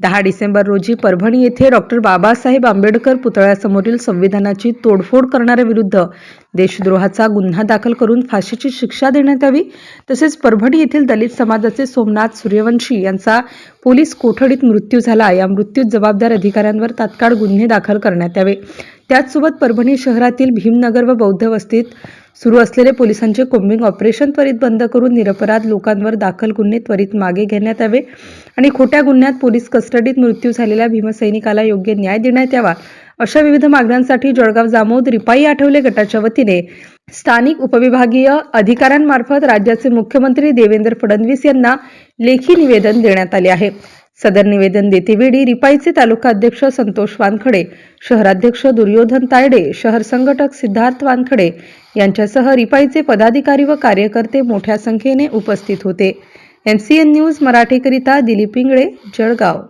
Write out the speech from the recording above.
दहा डिसेंबर रोजी परभणी येथे डॉक्टर बाबासाहेब आंबेडकर पुतळ्यासमोरील संविधानाची तोडफोड करणाऱ्याविरुद्ध देशद्रोहाचा गुन्हा दाखल करून फाशीची शिक्षा देण्यात यावी. तसेच परभणी येथील दलित समाजाचे सोमनाथ सूर्यवंशी यांचा पोलीस कोठडीत मृत्यू झाला. या मृत्यूत जबाबदार अधिकाऱ्यांवर तात्काळ गुन्हे दाखल करण्यात यावे. त्याचसोबत परभणी शहरातील भीमनगर व बौद्ध वस्तीत सुरू असलेले पोलिसांचे कोम्बिंग ऑपरेशन त्वरित बंद करून निरपराध लोकांवर दाखल गुन्हे त्वरित मागे घेण्यात यावे आणि खोट्या गुन्ह्यात पोलीस कस्टडीत मृत्यू झालेल्या भीमसैनिकाला योग्य न्याय देण्यात यावा अशा विविध मागण्यांसाठी जळगाव जामोद रिपाई आठवले गटाच्या वतीने स्थानिक उपविभागीय अधिकाऱ्यांमार्फत राज्याचे मुख्यमंत्री देवेंद्र फडणवीस यांना लेखी निवेदन देण्यात आले आहे. सदर निवेदन देतेवेळी रिपाईचे तालुका अध्यक्ष संतोष वानखडे शहराध्यक्ष दुर्योधन तायडे शहर संघटक सिद्धार्थ वानखडे यांच्यासह रिपाईचे पदाधिकारी व कार्यकर्ते मोठ्या संख्येने उपस्थित होते. एनसीएन न्यूज मराठीकरिता दिलीप इंगळे जळगाव.